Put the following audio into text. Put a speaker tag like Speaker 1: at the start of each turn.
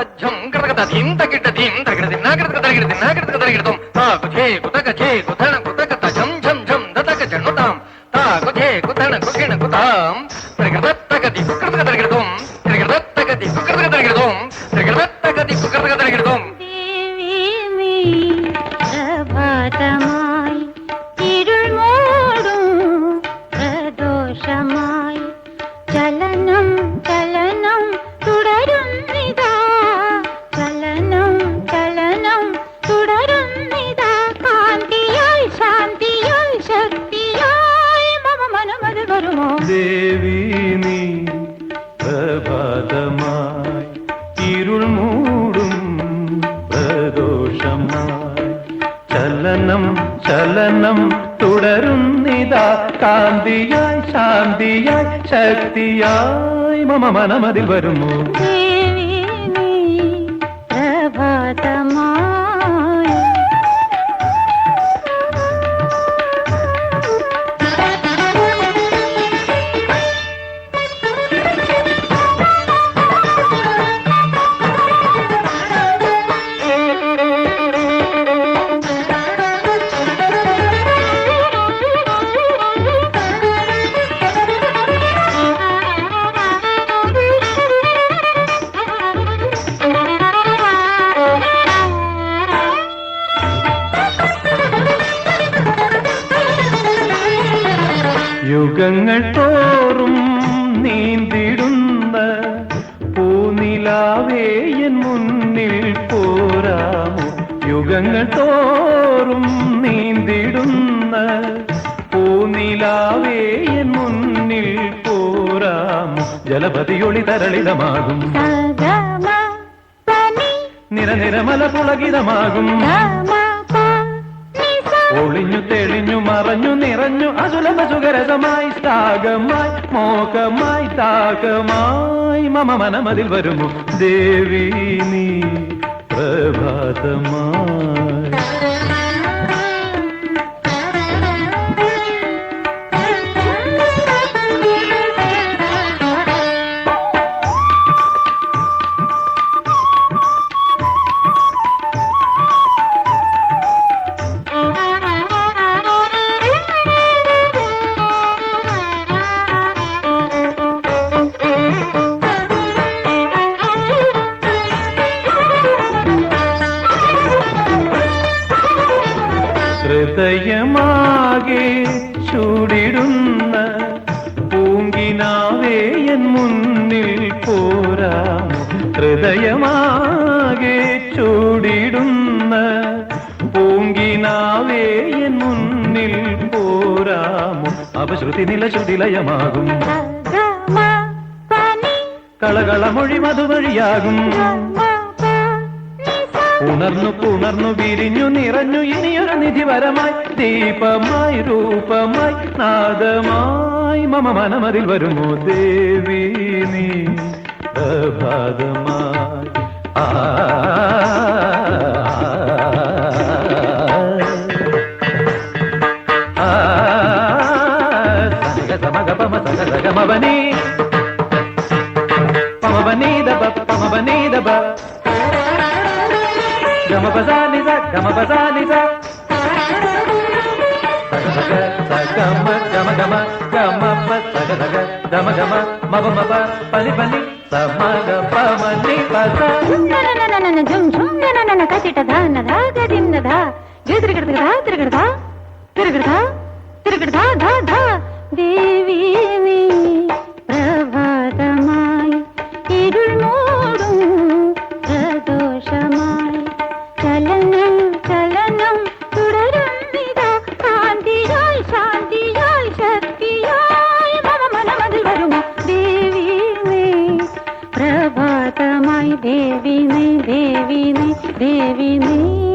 Speaker 1: తజ్జం కృతగత ధీం తగిట ధీం తగిట దిన్నాకృతక తరిగిట దిన్నాకృతక తరిగిడతాం తాకు ఛే కుతక ఛే కుతన కుతక తజం ఝం ఝం దతక జనుతాం తాకు ఛే కుతన కుకిణ కుతాం త్రిగతత్తగతి కుకృతక తరిగిడతాం త్రిగతత్తగతి కుకృతక తరిగిడతాం త్రిగతత్తగతి కుకృతక తరిగిడతాం
Speaker 2: ദേവീ പ്രഭാതമായി ഇരുൾ മൂടും പ്രദോഷമായി ചലനം ചലനം
Speaker 3: ദേവി നീ പ്രഭാതമായി ഇരുൾ മൂടും പ്രദോഷമായി. ചലനം ചലനം തുടരുന്നിതാ കാന്തിയായി ശാന്തിയായി ശക്തിയായി മമ മനമതിൽ വരുമോ യുഗങ്ങൾ തോറും നീന്തിടുന്ന പൂനിലാവേയൻ മുന്നിൽ പോരാമോ? യുഗങ്ങൾ തോറും നീന്തിടുന്ന പൂനിലാവേയൻ മുന്നിൽ പോരാമോ? ജലപതിയൊളി തരളിതമാകും. നിരനിരമല പുളകിതമാകും. ഒളിഞ്ഞു തെളിഞ്ഞു മറഞ്ഞു നിറഞ്ഞു അസുലഭ സുഖരസമായി താകമായി മോഹമായി താകമായി മമ മനമതിൽ വരുമോ? ദേവി നീ പ്രഭാതമായി. ഹൃദയമാകെ ചൂടിടുന്ന പൂങ്കിനാവേയൻ മുന്നിൽ പോരാമോ ഹൃദയമാകെ ചൂടിടുന്ന പൂങ്കിനാവേയൻ മുന്നിൽ പോരാമോ അപശ്രുതി നിലചുതിലയമാകും
Speaker 2: സഗമ പനി
Speaker 3: കളകളമൊഴി മധുവഴിയാകും
Speaker 2: ഗമ പ നിസ
Speaker 3: ഉണർന്നു പുണർന്നു വിരിഞ്ഞു നിറഞ്ഞു ഇനിയൊരു നിധിപരമായി ദീപമായി രൂപമായി നാദമായി മമ മനമതിൽ വരുമോ ദേവി നീ? പ്രഭാതമായി ആ. ആ, സനിക గమ బజా నిజ గమ బజా నిజ గమ గమ గమ గమ పగ గమ గమ మబ మబ పలి పలి సమగ పమని పస నన జుమ్ జుమ్
Speaker 2: నన నన కచిట ధాన ధాగ దిన్న ధా తిరగడదా తిరగడదా తిరగడదా తిరగడదా ధా ధా దేవీ devine devine devine